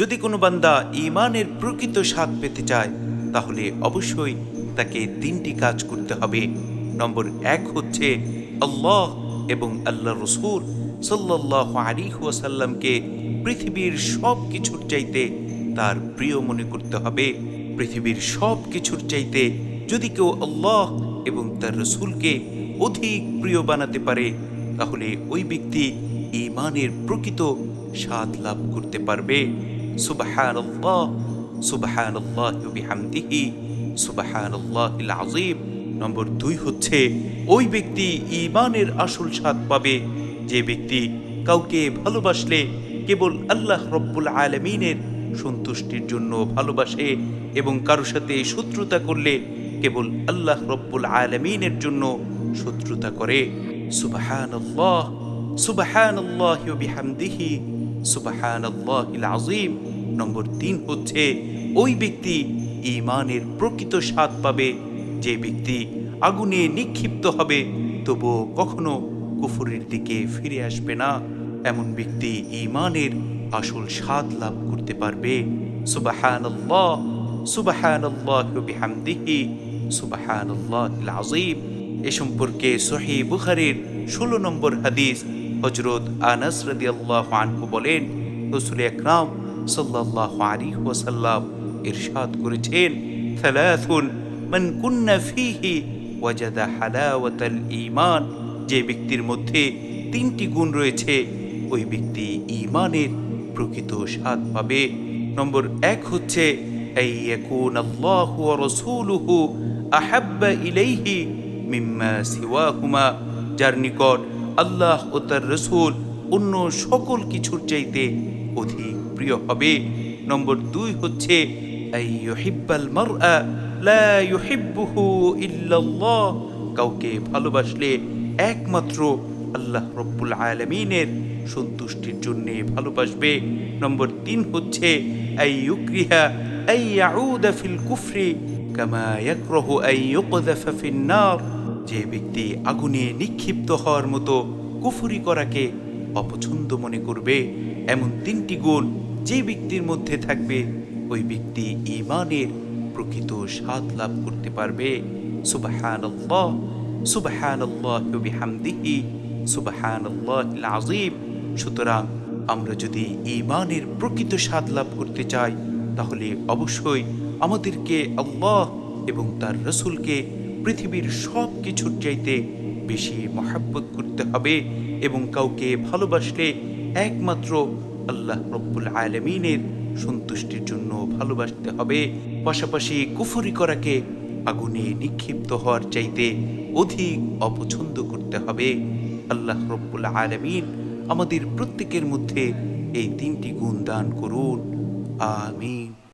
যদি কোনো বান্দা ইমানের প্রকৃত স্বাদ পেতে চায়, তাহলে অবশ্যই তাকে তিনটি কাজ করতে হবে। নম্বর এক হচ্ছে আল্লাহ এবং আল্লাহ রসুল সাল্লাহ আলী ওয়াসাল্লামকে পৃথিবীর সব কিছুর চাইতে তার প্রিয় মনে করতে হবে। পৃথিবীর সব কিছুর চাইতে যদি কেউ আল্লাহ এবং তার রসুলকে অধিক প্রিয় বানাতে পারে, তাহলে ওই ব্যক্তি ইমানের প্রকৃত স্বাদ লাভ করতে পারবে। সুবাহান আল্লাহ সুবাহান আল্লাহ বিহামদিহি সুবাহান আল্লাহ আজিম নম্বর দুই হচ্ছে, ওই ব্যক্তি ইমানের আসল স্বাদ পাবে। যে ব্যক্তি কাউকে ভালোবাসলে কেবল আল্লাহ রব্বুল আলমিনের সন্তুষ্টির জন্য ভালোবাসে এবং কারোর সাথে শত্রুতা করলে কেবল আল্লাহ রব্বুল আলমিনের জন্য শত্রুতা করে। সুবাহান আল্লাহ সুবাহান আল্লাহ আজিম নম্বর তিন হচ্ছে, ওই ব্যক্তি ইমানের প্রকৃত স্বাদ পাবে। যে ব্যক্তি আগুনে নিক্ষিপ্ত হবে, তবুও কখনো কুফুরের দিকে ফিরে আসবে না। এমন ব্যক্তি ইমানের আসল স্বাদ লাভ করতে পারবে। সুবাহান আল্লাহ সুবাহান এ সম্পর্কে সহি বুখারের ষোলো নম্বর হাদিস হজরত আনাস আল্লাহ আনহু বলেন, রসুল একরাম সাল্লাহ আলী ওয়াসাল্লাম ইরশাদ করেছেন থালাথুন মান কুন্না ফিহি ওয়াজাদা হালাওয়াতাল ঈমান যে ব্যক্তির মধ্যে তিনটি গুণ রয়েছে, ওই ব্যক্তি ঈমানের প্রকৃত স্বাদ পাবে। নম্বর এক হচ্ছে এই ইয়াকুন আল্লাহু ওয়া রাসূলুহু আহাব্বা মিম্মা যার নিকট আল্লাহ ও তার রসুল অন্য সকল কিছুর চাইতে অধিক প্রিয় হবে। নম্বর দুই হচ্ছে কাউকে ভালোবাসলে একমাত্র আল্লাহ রব্বুল আলমিনের সন্তুষ্টির জন্যে ভালোবাসবে। নম্বর তিন হচ্ছে ফিল কুফরি, কামা ইয়াকরাহু যে ব্যক্তি আগুনে নিক্ষিপ্ত হওয়ার মতো কুফুরি করাকে অপছন্দ মনে করবে, এমন তিনটি গুণ যে ব্যক্তির মধ্যে থাকবে, ওই ব্যক্তি ইমানের প্রকৃত স্বাদ লাভ করতে পারবে। সুবাহান আল্লাহ সুবাহান সুতরাং আমরা যদি ইমানের প্রকৃত স্বাদ লাভ করতে চাই, তাহলে অবশ্যই আমাদেরকে আল্লাহ এবং তার রসুলকে পৃথিবীর সব কিছুর চাইতে বেশি মহাব্বত করতে হবে এবং কাউকে ভালোবাসলে একমাত্র আল্লাহ রব্বুল আলমিনের সন্তুষ্টির জন্য ভালোবাসতে হবে। পাশাপাশি কুফরি করাকে আগুনে নিক্ষিপ্ত হওয়ার চাইতে অধিক অপছন্দ করতে হবে। আল্লাহ রব্বুল আলমিন আমাদের প্রত্যেকের মধ্যে এই তিনটি গুণ দান করুন। আমিন।